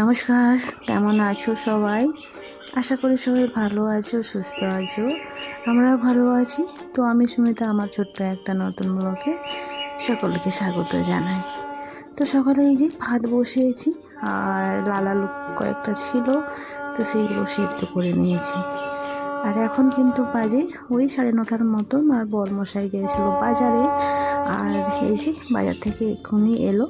নমস্কার, কেমন আছো সবাই? আশা করি সবাই ভালো আছো, সুস্থ আছো। আমরাও ভালো আছি। তো আমি সুমিতা, আমার ছোট্ট একটা নতুন ব্লগে সকলকে স্বাগত জানাই। তো সকালে এই যে ভাত বসিয়েছি, আর লাল আলু কয়েকটা ছিল, তো সেইগুলো সিদ্ধ করে নিয়েছি। আর এখন কিন্তু বাজে ওই সাড়ে নটার মতন, আর বরমশাই গিয়েছিল বাজারে। আর এই যে বাজার থেকে এক্ষুনি এলো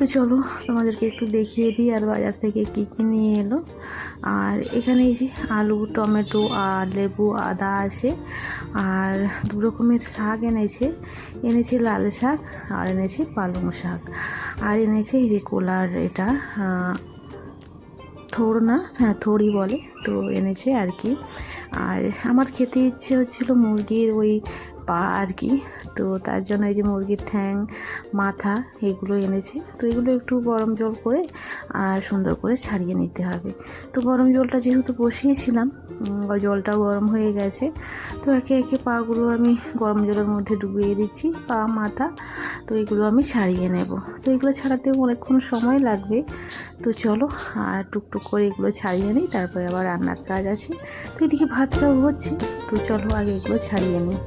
তো চলো, তোমাদেরকে একটু দেখিয়ে দিই আর বাজার থেকে কী কী নিয়ে এলো। আর এখানে এই যে আলু, টমেটো আর লেবু, আদা আছে। আর দু রকমের শাক এনেছে। এনেছে লাল শাক আর এনেছে পালং শাক। আর এনেছে এই যে কোলার এটা থোড় না হ্যাঁ থোড়ই বলে। তো এনেছে আর কি। আর আমার খেতে ইচ্ছে হচ্ছিল মুরগির ওই পা আর কি তো তার জন্য এই যে মুরগির ঠ্যাং, মাথা এগুলো এনেছে। তো এগুলো একটু গরম জল করে আর সুন্দর করে ছাড়িয়ে নিতে হবে। তো গরম জলটা যেহেতু বসিয়েছিলাম জলটাও গরম হয়ে গেছে। তো একে একে পাগুলো আমি গরম জলের মধ্যে ডুবিয়ে দিচ্ছি, পা, মাথা, তো এগুলো আমি ছাড়িয়ে নেব। তো এগুলো ছাড়াতেও অনেকক্ষণ সময় লাগবে। তো চলো, আর টুকটুক করে এগুলো ছাড়িয়ে নিই, তারপরে আবার রান্নার কাজ আছে। তো এদিকে ভাতটাও হচ্ছে, তো চলো আগে এগুলো ছাড়িয়ে নিই।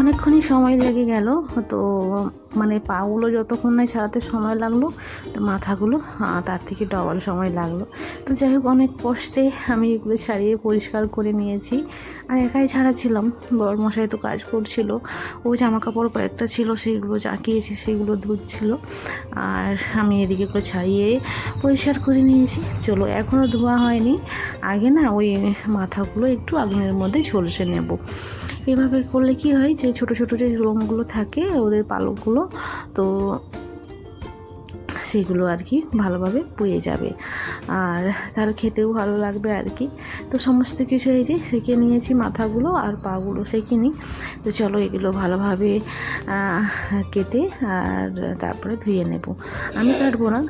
অনেকক্ষণই সময় লেগে গেল, তো মানে পাগুলো যতক্ষণ না ছাড়াতে সময় লাগল, তো মাথাগুলো তার থেকে ডবল সময় লাগল। তো যাই হোক, অনেক কষ্টে আমি এগুলো ছাড়িয়ে পরিষ্কার করে নিয়েছি। আর একাই ছাড়াছিলাম বড় মশাই তো কাজ করছিল, ও জামা কাপড় কয়েকটা ছিল, সেইগুলো চাকিয়েছি, সেইগুলো ধুচ্ছিল। আর আমি এদিকে এগুলো ছাড়িয়ে পরিষ্কার করে নিয়েছি। চলো এখনও ধোয়া হয়নি। আগে না ওই মাথাগুলো একটু আগুনের মধ্যে ঝলসে নেব। এভাবে করলে কি হয় যে ছোট ছোট যে লোমগুলো থাকে ওদের পালকগুলো তো সেগুলো আর কি ভালোভাবে পুড়ে যাবে। আর তার খেতেও ভালো লাগবে আর কি। তো সমস্ত কিছু এই যে সেঁকে নিয়েছি মাথাগুলো আর পাগুলো সেঁকে নিই। তো চলো এগুলো ভালোভাবে কেটে আর তারপরে ধুয়ে নেব। আমি কাটবো না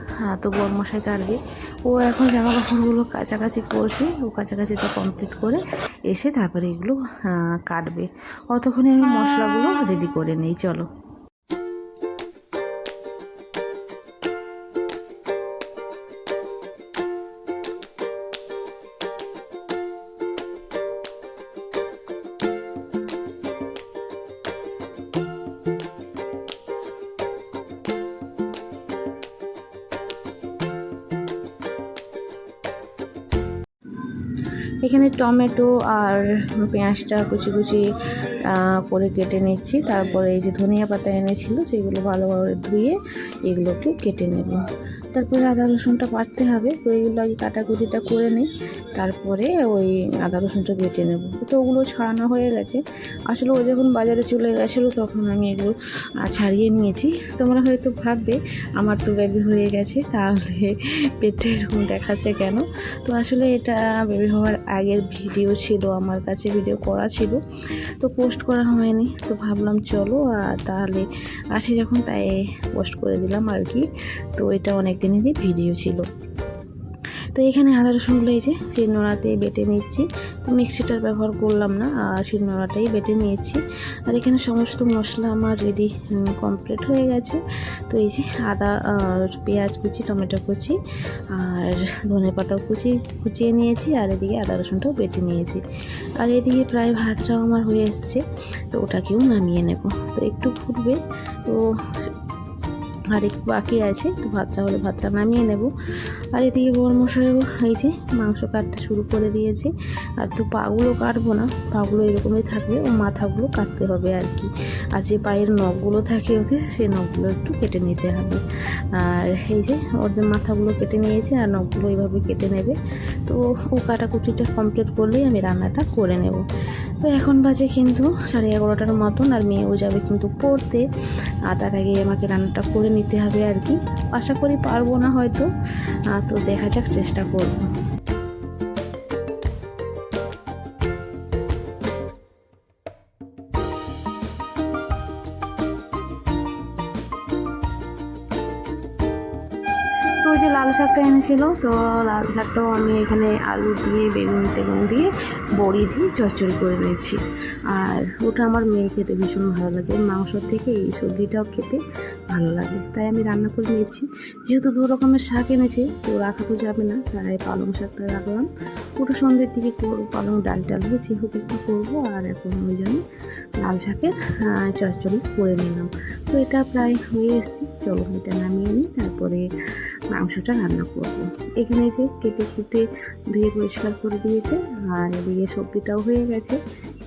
তো বরমশাই কাটবে। ও এখন জামা কাপড়গুলো কাছাকাছি করছে, ও কাছাকাছিটা কমপ্লিট করে এসে তারপরে এগুলো কাটবে। অতক্ষণে আমি মশলাগুলো রেডি করে নিই, চলো। এখানে টমেটো আর পেঁয়াজটা কুচি কুচি করে কেটে নিচ্ছি। তারপরে এই যে ধনিয়া পাতা এনেছিল, সেগুলো ভালোভাবে ধুয়ে এগুলোকে কেটে নেব। তারপরে আদা রসুনটা বাটতে হবে, তো এইগুলো আগে কাটাকুটিটা করে নিই। তারপরে ওই আদা রসুনটা বেটে নেব। তো ওগুলো ছাড়ানো হয়ে গেছে। আসলে ও যখন বাজারে চলে গেছিল তখন আমি এগুলো ছাড়িয়ে নিয়েছি। তোমরা হয়তো ভাববে, আমার তো বেবি হয়ে গেছে, তাহলে পেটে এরকম দেখাচ্ছে কেন? তো আসলে এটা বেবি হওয়ার আগের ভিডিও ছিল, আমার কাছে ভিডিও করা ছিল। তো পোস্ট করা হয়নি। তো ভাবলাম, চলো আর তাহলে আসি যখন। তাই পোস্ট করে দিলাম। আর কি। তো এটা অনেক দিনেরই ভিডিও ছিল। তো এখানে আদা রসুনগুলো এই যে শিলনোড়াতে বেটে নিচ্ছি। তো মিক্সিটার ব্যবহার করলাম না, আর শিলনোড়াটাই বেটে নিয়েছি। আর এখানে সমস্ত মশলা আমার রেডি কমপ্লিট হয়ে গেছে। তো এই যে আদা পেঁয়াজ কুচি, টমেটো কুচি, আর ধনে পাতাও কুচি, কুচিয়ে নিয়েছি। আর এদিকে আদা রসুনটাও বেটে নিয়েছি। আর এদিকে প্রায় ভাতটাও আমার হয়ে এসছে। তো ওটাকেও নামিয়ে নেব। তো একটু ফুটবে। তো আর একটু বাকি আছে তো ভাতটা হলে ভাতটা নামিয়ে নেব। আর এদিকে বরমশাইও এই যে মাংস কাটতে শুরু করে দিয়েছে। আর তো পাগুলো কাটবো না, পাগুলো এরকমই থাকবে, ও মাথাগুলো কাটতে হবে আর কি। আর যে পায়ের নখগুলো থাকে ওতে, সেই নখগুলো একটু কেটে নিতে হবে। আর এই যে ওর যে মাথাগুলো কেটে নিয়েছে আর নখগুলো এইভাবে কেটে নেবে। তো ও কাটাকুটিটা কমপ্লিট করলেই আমি রান্নাটা করে নেব। তো এখন বাজে কিন্তু সাড়ে এগারোটার মতন, আর মেয়েও যাবে কিন্তু পড়তে। আর তার আগে আমাকে রান্নাটা করে নিতে হবে আর কি। আশা করি পারব না হয়তো। তো দেখা যাক, চেষ্টা করব। শাকটা এনেছিল, তো লাল শাকটাও আমি এখানে আলু দিয়ে, বেগুন টেগুন দিয়ে, বড়ি দিয়ে চচ্চড়ি করে নিয়েছি। আর ওটা আমার মেয়ে খেতে ভীষণ ভালো লাগে। মাংসর থেকে এই সবজিটাও খেতে ভালো লাগে। তাই আমি রান্না করে নিয়েছি। যেহেতু দু রকমের শাক এনেছে, তো রাখা তো যাবে না। তাই পালং শাকটা রাখলাম। ওটা সন্ধ্যের দিকে করব, পালং ডাল টাল হয়েছে হোক একটু করব। আর এখন ওই জন্য লাল শাকের চচ্চড়ি করে নিলাম। তো এটা প্রায় হয়ে এসছে। চলো এটা নামিয়ে নিই, তারপরে মাংসটা রান্না করব। এখানে যে কেটে কুটে ধুয়ে পরিষ্কার করে দিয়েছে, আর এদিকে সবজিটাও হয়ে গেছে।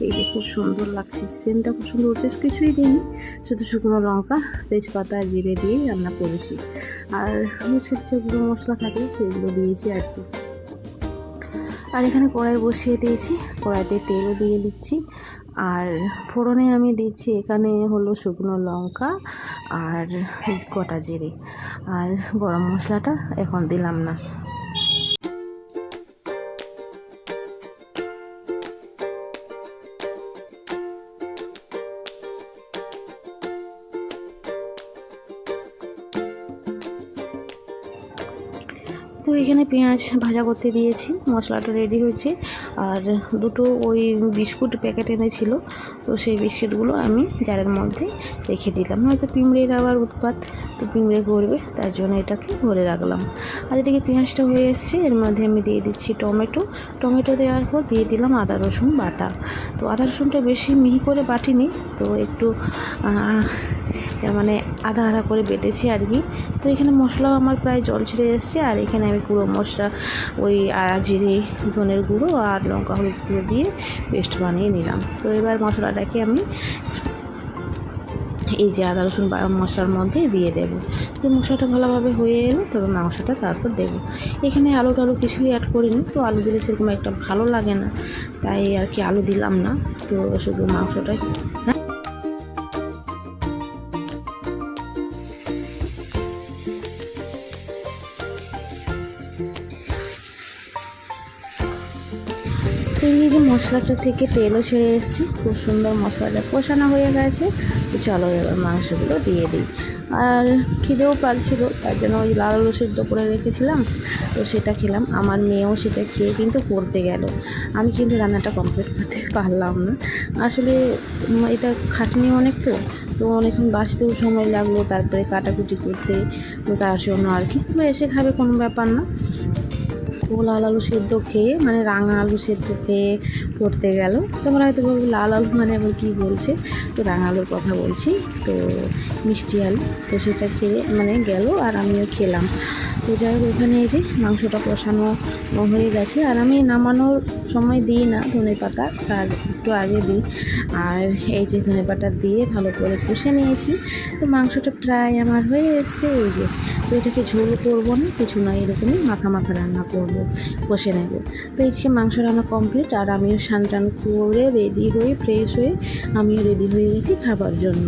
এই যে খুব সুন্দর লাগছে সেন্টটা খুব সুন্দর হচ্ছে, কিছুই দিইনি। শুধু শুকনো লঙ্কা, তেজপাতা, জিরে দিয়ে রান্না করেছি। আর আমি সবচেয়ে গুঁড়ো মশলা থাকে, সেগুলো দিয়েছি আর কি। আর এখানে কড়াই বসিয়ে দিয়েছি। কড়াইতে তেলও দিয়ে দিচ্ছি। আর ফোড়নে আমি দিচ্ছি এখানে হলো শুকনো লঙ্কা আর কটা জিরে। আর গরম মশলাটা এখন দিলাম না। এখানে পেঁয়াজ ভাজা করতে দিয়েছি, মশলাটা রেডি হয়েছে। আর দুটো ওই বিস্কুট প্যাকেট এনেছিল, তো সেই বিস্কুটগুলো আমি জারের মধ্যে রেখে দিলাম। হয়তো পিঁমড়ের আবার উৎপাত, তো পিঁমড়ে করবে তার জন্য এটাকে ভরে রাখলাম। আর এদিকে পেঁয়াজটা হয়ে এসছে, এর মধ্যে আমি দিয়ে দিচ্ছি টমেটো। টমেটো দেওয়ার পর দিয়ে দিলাম আদা, রসুন, বাটা। তো আদা, রসুনটা বেশি মিহি করে বাটিনি, তো একটু মানে আধা আধা করে বেটেছি আর কি। তো এখানে মশলাও আমার প্রায় জল ছেড়ে এসছে, আর এখানে আমি গুঁড়ো মশলা, ওই জিরে, ধনের গুঁড়ো আর লঙ্কা হলুদ গুঁড়ো দিয়ে পেস্ট বানিয়ে নিলাম। তো এবার মশলাটাকে আমি এই যে আদা, রসুন বা- মশলার মধ্যে দিয়ে দেবো। তো মশলাটা ভালোভাবে হয়ে এলে তবে মাংসটা তারপর দেবো। এখানে আলু টালু কিছুই অ্যাড করিনি, তো আলু দিলে সেরকম একটা ভালো লাগে না। তাই আর কি আলু দিলাম না, তো শুধু মাংসটাই এই যে মশলাটা থেকে তেলও ছেড়ে এসেছি। খুব সুন্দর মশলাটা কষানো হয়ে গেছে। চলো এবার মাংসগুলো দিয়ে দিই। আর খিদেও পারছিল, তার জন্য ওই লাল আলু সিদ্ধ করে রেখেছিলাম। তো সেটা খেলাম। আমার মেয়েও সেটা খেয়ে কিন্তু পড়তে গেল। আমি কিন্তু রান্নাটা কমপ্লিট করতে পারলাম না। আসলে এটা খাটনি অনেক তো তো অনেকক্ষণ বাঁচতেও সময় লাগল, তারপরে কাটাকুটি করতে। তার জন্য আর কি। এসে খাবে কোনো ব্যাপার না। লাল আলু সেদ্ধ খেয়ে মানে রাঙা আলু সেদ্ধ খেয়ে পড়তে গেল। তোমরা হয়তো বলব লাল আলু মানে আবার কী বলছে? তো রাঙা আলুর কথা বলছি। তো মিষ্টি আলু, তো সেটা খেয়ে মানে গেল আর আমিও খেলাম। তো যাই হোক, ওখানে এই যে মাংসটা কষানো হয়ে গেছে। আর আমি নামানোর সময় দিই না ধনে পাতা, তার একটু আগে দিই। আর এই যে ধনে পাতা দিয়ে ভালো করে কষে নিয়েছি। তো মাংসটা প্রায় আমার হয়ে এসছে। এই যে তো এটাকে ঝোল করব না, কিছু না, এরকমই মাখা মাখা রান্না করব, কষে নেব। তো এই মাংস রান্না কমপ্লিট আর আমিও স্নান টান করে রেডি হয়ে ফ্রেশ হয়ে আমিও রেডি হয়ে গেছি খাবার জন্য।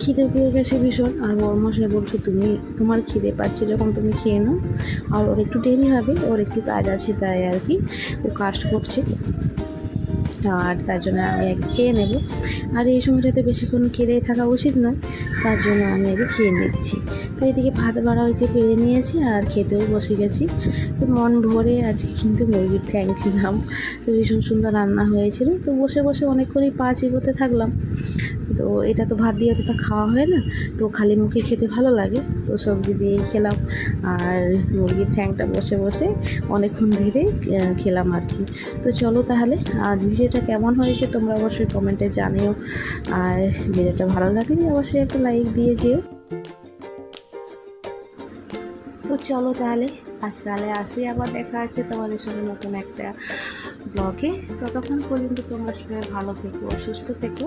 খিদে পেয়ে গেছে ভীষণ, আর বড় মশাই বলছো তুমি, তোমার খিদে পাচ্ছে যখন তুমি খেয়ে নাও। আর ওর একটু দেরি হবে, ওর একটু কাজ আছে তাই আর কি, ও কাজ করছে। আর তার জন্য আমি আগে খেয়ে নেব। আর এই সময়টাতে বেশিক্ষণ খেয়ে থাকা উচিত নয়, তার জন্য আমি আগে খেয়ে নিচ্ছি। তো এদিকে ভাত বাড়া হয়েছে, পেরে নিয়েছি, আর খেতেও বসে গেছি। তো মন ভরে আজকে কিন্তু মুরগির ঠ্যাং খেলাম। তো ভীষণ সুন্দর রান্না হয়েছিল। তো বসে বসে অনেকক্ষণই পা চিবোতে থাকলাম। তো এটা তো ভাত দিয়ে অতটা খাওয়া হয় না, তো খালি মুখে খেতে ভালো লাগে। তো সবজি দিয়েই খেলাম, আর মুরগির ঠ্যাংটা বসে বসে অনেকক্ষণ ধরে খেলাম আর কি। তো চলো তাহলে আর ভিডিওটা কেমন হয়েছে তোমরা অবশ্যই কমেন্টে জানিও। আর ভিডিওটা ভালো লাগলে অবশ্যই একটা লাইক দিয়ে যেও। তো চলো তাহলে, আজ তাহলে আসি, আবার দেখা আছে তোমাদের সঙ্গে নতুন একটা ব্লগে ততক্ষণ পর্যন্ত তোমরা সবাই ভালো থেকো, সুস্থ থেকো।